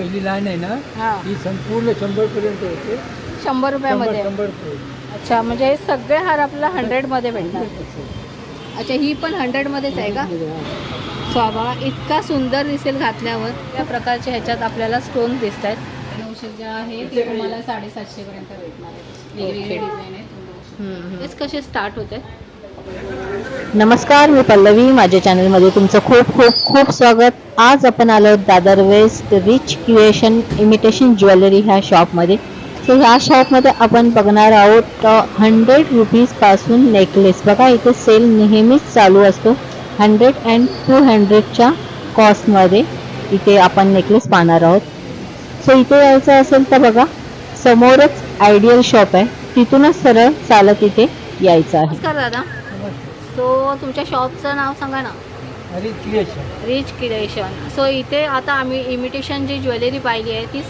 पहिली लाईन आहे ना हां. संपूर्ण शंभर पर्यंत होते. शंभर रुपयामध्ये. शंभर. अच्छा म्हणजे हे सगळे हार आपल्याला हंड्रेडमध्ये भेटणार अच्छा ही पण हंड्रेडमध्येच आहे का. सो बघा इतका सुंदर दिसेल घातल्यावर. त्या प्रकारचे ह्याच्यात आपल्याला स्टोन दिसत आहेत नऊशे ज्या आहे ते तुम्हाला साडेसातशे पर्यंत भेटणार आहे. वेगवेगळे Okay. डिझाईन आहेत. तेच कसे स्टार्ट होते? नमस्कार मी पल्लवी. माझ्या चॅनलमध्ये तुमचं खूप खूप खूप स्वागत. आज आपण आलो आहोत Dadar west Rich Creation imitation jewellery ह्या शॉपमध्ये. सो ह्या शॉपमध्ये आपण बघणार आहोत हंड्रेड रुपीजपासून नेकलेस बघा इथे सेल नेहमीच चालू असतो. हंड्रेड अँड टू हंड्रेडच्या कॉस्टमध्ये इथे आपण नेकलेस पाहणार आहोत. सो इथे यायचं असेल तर बघा समोरच आयडियल शॉप आहे. तिथूनच सरळ चालत इथे यायचं आहे. नमस्कार दादा. सो तुमच्या शॉपचं नाव सांगा ना. रिच क्रिएशन सो इथे आता आम्ही इमिटेशन जी ज्वेलरी पाहिली आहे ती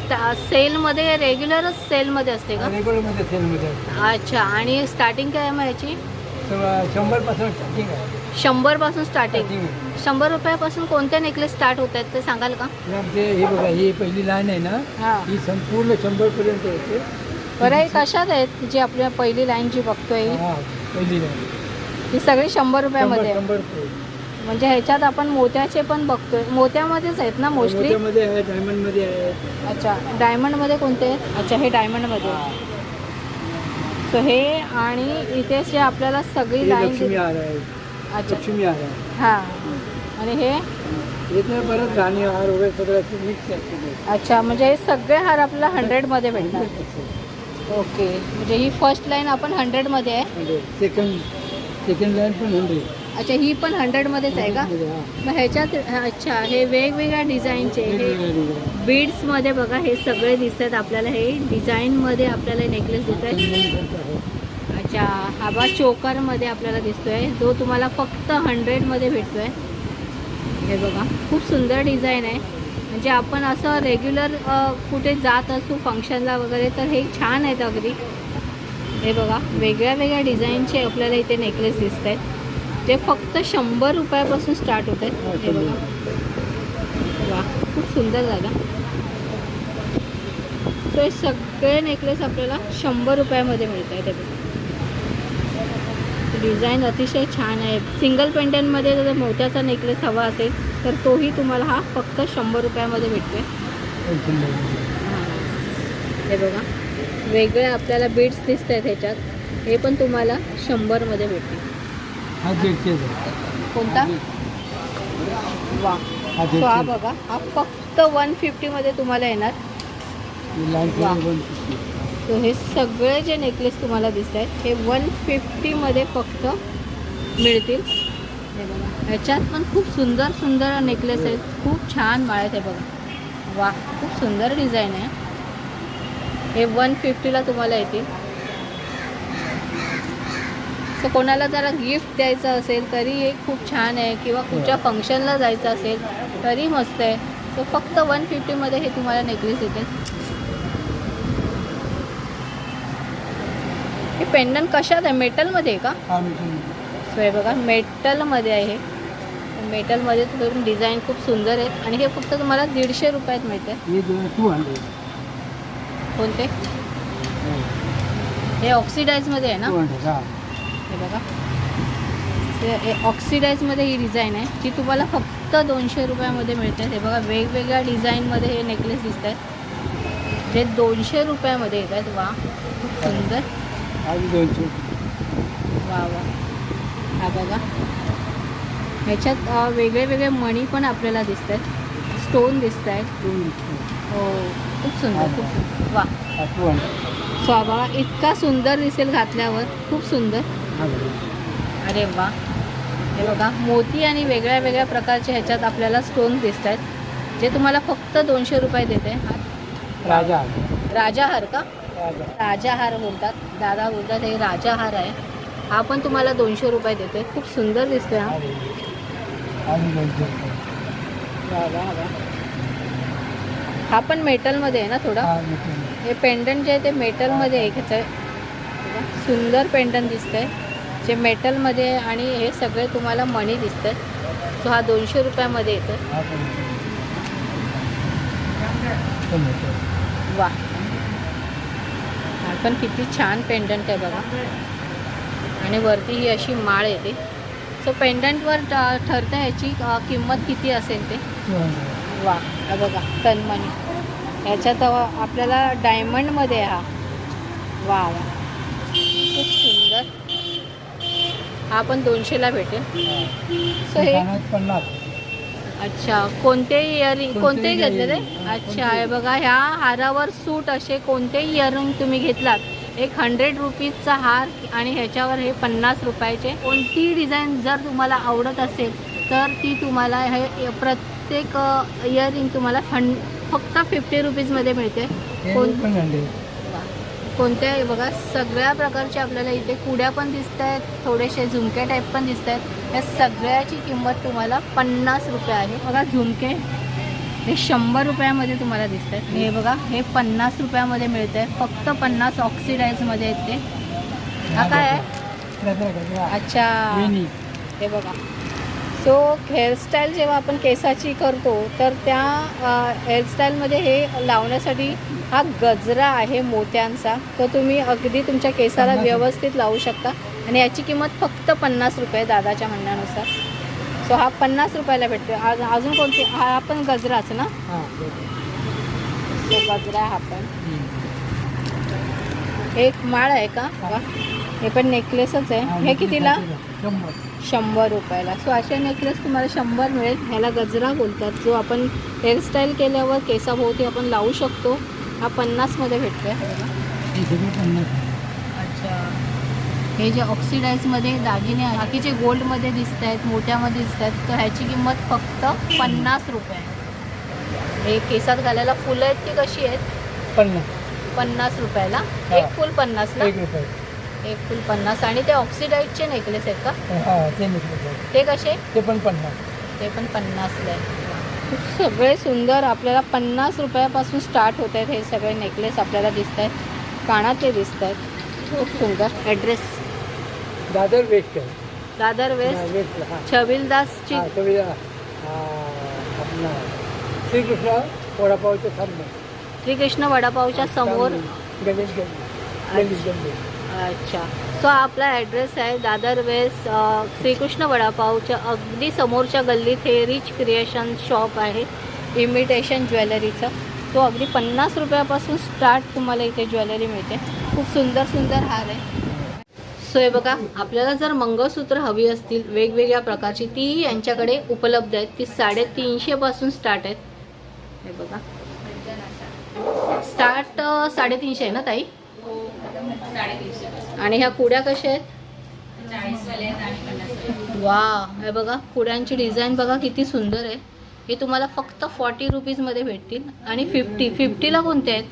सेलमध्ये रेग्युलरच सेलमध्ये असते का? रेग्युलरमध्ये सेलमध्ये. अच्छा. आणि स्टार्टिंग काय आहे याची? श- शंभरपासून स्टार्टिंग आहे. शंभरपासून स्टार्टिंग स्टार्टिंग. शंभर रुपयापासून कोणते नेकलेस स्टार्ट होत आहेत ते सांगाल का? हे आमचे हे बघा ही पहिली लाईन आहे ना हां. संपूर्ण शंभर पर्यंत होते बरं हे कशात आहेत? जी आपल्या पहिली लाईन जी बघतोय. पहिली लाईन ही सगळी शंभर रुपयामध्ये. म्हणजे ह्याच्यात आपण मोत्याचे पण बघतोय. मोत्यामध्येच आहेत ना मोस्टली मोत्यामध्ये आहे डायमंडमध्ये आहे अच्छा डायमंडमध्ये कोणते आहेत? अच्छा हे डायमंडमध्ये सो हे आणि इथे जे आपल्याला सगळी हे लाईन लक्ष्मी हार आहे अच्छा. लक्ष्मी हार आहे हां. आणि हे? इथे परत राणी हार वगैरे सगळं असं मिक्स आहे सगळं. अच्छा म्हणजे हे सगळे हार आपल्याला हंड्रेडमध्ये भेटणार ओके म्हणजे ही फर्स्ट लाईन आपण हंड्रेडमध्ये आहे. सेकंड सेकंड लाईन पण हंड्रेड अच्छा ही पण हंड्रेडमध्येच आहे का? मग ह्याच्यात अच्छा हे वेगवेगळ्या डिझाईनचे हे बीड्समध्ये बघा हे सगळे दिसत आहेत आपल्याला. हे डिझाईनमध्ये आपल्याला नेकलेस दिसत आहेत अच्छा हा बा चोकरमध्ये आपल्याला दिसतोय. जो तुम्हाला फक्त हंड्रेडमध्ये भेटतोय. हे बघा खूप सुंदर डिझाईन आहे. म्हणजे आपण असं रेग्युलर कुठे जात असू फंक्शनला वगैरे तर हे छान आहेत अगदी. हे बघा वेगळ्या वेगळ्या डिझाईनचे आपल्याला इथे नेकलेस दिसत आहेत ते फक्त शंभर रुपयापासून स्टार्ट होत हे वा खूप सुंदर झाला सो हे सगळे नेकलेस आपल्याला शंभर रुपयामध्ये मिळत आहेत हे बघा. डिझाईन अतिशय छान आहे. सिंगल पेंडनमध्ये जर मोत्याचा नेकलेस हवा असेल तर तोही तुम्हाला हा फक्त शंभर रुपयामध्ये भेटतोय. हां. हे बघा. वेगळे आपल्याला बीड्स दिसत आहेत ह्याच्यात. हे पण तुम्हाला शंभरमध्ये भेटतील. हा दीडशेच आहे कोणता? वा. हा सो हा बघा हा फक्त वन फिफ्टीमध्ये तुम्हाला येणार. वा. सो हे सगळे जे नेकलेस तुम्हाला दिसत आहेत हे वन फिफ्टीमध्ये फक्त मिळतील. हे बघा ह्याच्यात पण खूप सुंदर सुंदर नेकलेस आहेत. खूप छान माळ आहेत हे बघा. वा खूप सुंदर डिझाईन आहे. हे वन फिफ्टीला तुम्हाला येतील. सो कोणाला जरा गिफ्ट द्यायचं असेल तरी हे खूप छान आहे. किंवा कुठच्या फंक्शनला जायचं असेल तरी मस्त आहे. सो फक्त वन फिफ्टीमध्ये हे तुम्हाला नेकलेस येते हे पेंडन कशात आहे? मेटलमध्ये आहे का? हा सो हे बघा मेटलमध्ये आहे हे. मेटलमध्ये तुम्ही डिझाईन खूप सुंदर आहेत आणि हे फक्त तुम्हाला दीडशे रुपयात मिळते. हे कोणते? हे. ऑक्सिडाईजमध्ये आहे ना? हा बघा. ते ऑक्सिडाईजमध्ये ही डिझाईन आहे. जी तुम्हाला फक्त दोनशे रुपयामध्ये मिळते. हे बघा वेगवेगळ्या डिझाईनमध्ये हे नेकलेस दिसत आहेत जे दोनशे रुपयामध्ये येत आहेत. वा खूप सुंदर. दोनशे. वा वा. हा बघा. ह्याच्यात वेगळे वेगळे मणी पण आपल्याला दिसत आहेत स्टोन दिसत आहेत. हो खूप सुंदर खूप सुंदर. वा. सो बघा इतका सुंदर दिसेल घातल्यावर. खूप सुंदर. अरे वा. हे बघा मोती आणि वेगळ्या वेगळ्या प्रकारचे ह्याच्यात आपल्याला स्टोन दिसत आहेत जे तुम्हाला फक्त दोनशे रुपये देते. राजा आहे. राजाहार का? राजा. राजाहार बोलतात. दादा बोलतात हे राजाहार आहे. हा पण तुम्हाला दोनशे रुपये देते खूप सुंदर दिसतोय हा. हा पण मेटलमध्ये आहे ना थोडा? हा पेंडंट जे आहे ते मेटलमध्ये आहे ह्याचं आहे. सुंदर पेंडंट दिसतंय. जे मेटलमध्ये आणि हे सगळे तुम्हाला मणी दिसतात सो हा दोनशे रुपयामध्ये येतो वा. हा पण किती छान पेंडंट आहे बघा. आणि वरती ही अशी माळ येते. सो पेंडंटवर ठरतं ह्याची किंमत किती असेल ते? वा. बघा तनमणी ह्याच्यात आपल्याला डायमंडमध्ये आहे हा. वा वा खूप सुंदर हा पण दोनशेला भेटेल. सो हे अच्छा कोणते इयरिंग कोणतेही कोणतेही घेतलेले? अच्छा हे बघा ह्या हारावर सूट असे कोणतेही इयरिंग तुम्ही घेतलात? एक हंड्रेड रुपीजचा हार आणि ह्याच्यावर हे पन्नास रुपयाचे. कोणती डिझाईन जर तुम्हाला आवडत असेल तर ती तुम्हाला हे प्रत्येक इयरिंग तुम्हाला हं फक्त फिफ्टी रुपीजमध्ये मिळते. कोण कोणत्या बघा सगळ्या प्रकारचे आपल्याला इथे कुड्या पण दिसत आहेत थोडेसे झुमके टाईप पण दिसत आहेत या सगळ्याची किंमत तुम्हाला पन्नास रुपये आहे. बघा झुमके. हे शंभर रुपयामध्ये तुम्हाला दिसत आहेत हे बघा हे पन्नास रुपयामध्ये मिळत आहे फक्त पन्नास ऑक्सिडाईजमध्ये आहेत ते. हा काय आहे? अच्छा. हे बघा. सो हेअरस्टाईल जेव्हा आपण केसाची करतो तर त्या हेअरस्टाईलमध्ये हे लावण्यासाठी हा गजरा आहे मोत्यांचा. तो तुम्ही अगदी तुमच्या केसाला व्यवस्थित लावू शकता. आणि याची किंमत फक्त पन्नास रुपये दादाच्या म्हणण्यानुसार. सो हा पन्नास रुपयाला भेटतो आज अजून कोणती? हा पण गजराच ना? हां तो गजरा हा पण. एक माळ आहे का? वा. हे पण नेकलेसच आहे. हे कितीला? शंभर. रुपयाला. सो असे नेकलेस तुम्हाला शंभर मिळेल. ह्याला गजरा बोलतात. जो आपण हेअरस्टाईल केल्यावर केसाभोवती आपण लावू शकतो. हा पन्नासमध्ये भेटतो आहे पन्नास. अच्छा. हे जे ऑक्सिडाईजमध्ये दागिने बाकीचे गोल्डमध्ये दिसत आहेत मोठ्यामध्ये दिसत आहेत तर ह्याची किंमत फक्त पन्नास रुपये. हे केसात घालायला फुलं आहेत ती कशी आहेत? पन्नास. पन्नास रुपयाला. हा. एक फुल पन्नासला. एक रुपये एक फुल पन्नास आणि ते ऑक्सिडाईजचे नेकलेस आहेत का? हां ते निघले ते कसे? ते पण पन्नास. ते पण पन्नासला आहे सगळे सुंदर आपल्याला पन्नास रुपयापासून स्टार्ट होत आहेत हे सगळे नेकलेस आपल्याला दिसत आहेत. कानातले दिसत आहेत. खूप सुंदर ॲड्रेस दादर वेस्ट आहे. दादर वेस्ट. हां, हां हां कविता आपला श्रीकृष्ण वडापावच्या सामने. श्रीकृष्ण वडापावच्या समोर. गणेश गणेश अच्छा. सो आपला ॲड्रेस आहे दादर वेस्ट श्रीकृष्ण वडापावच्या अगदी समोरच्या गल्लीत हे रिच क्रिएशन शॉप आहे इमिटेशन ज्वेलरीचं. तो अगदी पन्नास रुपयापासून स्टार्ट तुम्हाला इथे ज्वेलरी मिळते. खूप सुंदर सुंदर हार आहे. सो हे बघा आपल्याला जर मंगळसूत्र हवी असतील वेगवेगळ्या प्रकारची ती यांच्याकडे उपलब्ध आहेत. ती साडेतीनशेपासून स्टार्ट आहेत. हे बघा. स्टार्ट साडेतीनशे आहे ना ताई? आणि ह्या कुड्या कशा आहेत? वा हे बघा कुड्यांची डिझाईन बघा किती सुंदर आहे. हे तुम्हाला फक्त फॉर्टी रुपीजमध्ये भेटतील. आणि फिफ्टी फिफ्टीला कोणते आहेत?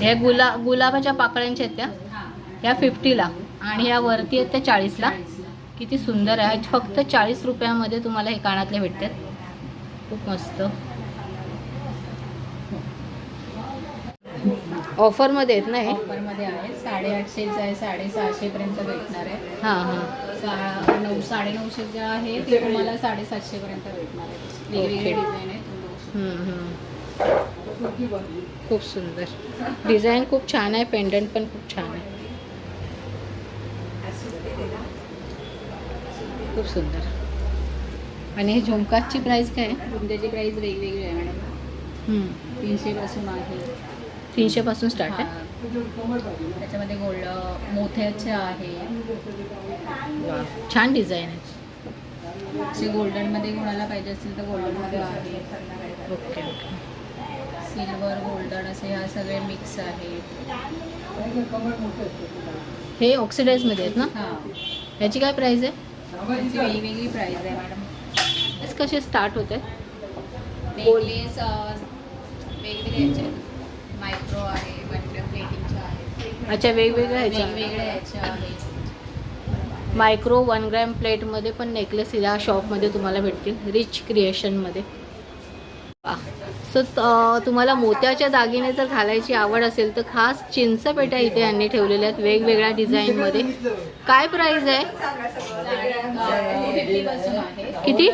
ह्या गुला गुलाबाच्या पाकळ्यांच्या आहेत त्या. हां. ह्या फिफ्टीला आणि ह्या वरती आहेत त्या चाळीसला किती सुंदर आहे. फक्त चाळीस रुपयामध्ये तुम्हाला हे कानातले भेटतात. खूप मस्त. ऑफरमध्ये आहेत ना हे? ऑफरमध्ये आहे. साडेआठशेचं आहे साडेसहाशेपर्यंत भेटणार आहे. हां हां. सहा नऊ साडेनऊशे जे आहे ते तुम्हाला साडेसातशेपर्यंत भेटणार आहे वेगवेगळे. डिझाईन आहेत. हम्म, हम्म. खूप सुंदर. डिझाईन खूप छान आहे पेंडंट पण खूप छान आहे. खूप सुंदर. आणि हे झुमकाची प्राइस काय आहे? तुमच्याची प्राईस वेगवेगळी आहे मॅडम. हम्म. तीनशेपासून आहे. तीनशेपासून स्टार्ट आहे. त्याच्यामध्ये गोल्ड मोत्याचे आहे. छान डिझाईन आहे. असे गोल्डनमध्ये कोणाला पाहिजे असेल तर गोल्डनमध्ये आहे. Okay okay. सिल्वर गोल्डन असे ह्या सगळे मिक्स आहेत. हे ऑक्सिडाईजमध्ये आहेत ना? हां. याची काय प्राइस आहे? वेगवेगळी प्राईस आहे मॅडम कसे स्टार्ट होते? नेकलेस वेगवेगळे आहेत. मायक्रो आहे अच्छा वेगवेगळ्या ह्याच्या. वेगवेगळ्या ह्याच्या आहेत. मायक्रो वन ग्रॅम प्लेटमध्ये पण नेकलेस या शॉपमध्ये तुम्हाला भेटतील रिच क्रिएशनमध्ये. सो तुम्हाला मोत्याच्या दागिने जर घालायची आवड असेल तर खास चिंचपेट्या इथे यांनी ठेवलेल्या आहेत वेगवेगळ्या डिझाईनमध्ये. काय प्राईज आहे? किती?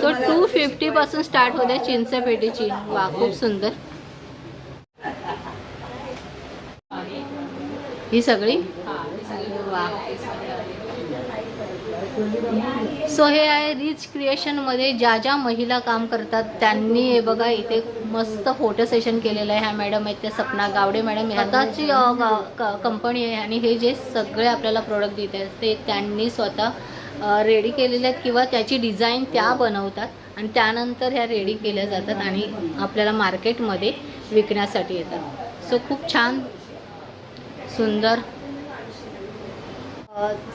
सो टू फिफ्टी पासून स्टार्ट होते चिंच पेटीची. वा खूप सुंदर. ही सगळी? वा. सो हे आहे रिच क्रिएशनमध्ये ज्या ज्या महिला काम करतात त्यांनी हे बघा इथे मस्त फोटो सेशन केलेलं आहे ह्या मॅडम आहेत त्या सपना गावडे मॅडम स्वतःची कंपनी आहे आणि हे जे सगळे आपल्याला प्रोडक्ट देत आहेत ते त्यांनी स्वतः रेडी केलेले आहेत किंवा त्याची डिझाईन त्या बनवतात आणि त्यानंतर ह्या रेडी केल्या जातात आणि आपल्याला मार्केटमध्ये विकण्यासाठी येतात. सो खूप छान सुंदर.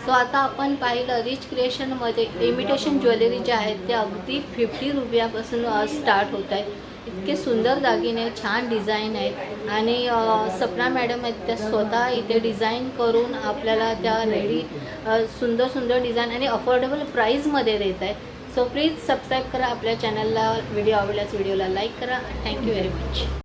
सो आता आपण पाहिलं रिच क्रिएशनमध्ये इमिटेशन ज्वेलरी जे आहेत ते अगदी फिफ्टी रुपयापासून स्टार्ट होत आहे. इतके सुंदर दागिने छान डिझाईन आहेत. आणि सपना मॅडम आहेत त्या स्वतः इथे डिझाईन करून आपल्याला त्या रेडी सुंदर सुंदर डिझाईन आणि अफोर्डेबल प्राईजमध्ये देत आहेत सो प्लीज सबस्क्राईब करा आपल्या चॅनलला व्हिडिओ आवडल्यास व्हिडिओला लाईक करा. Thank you very much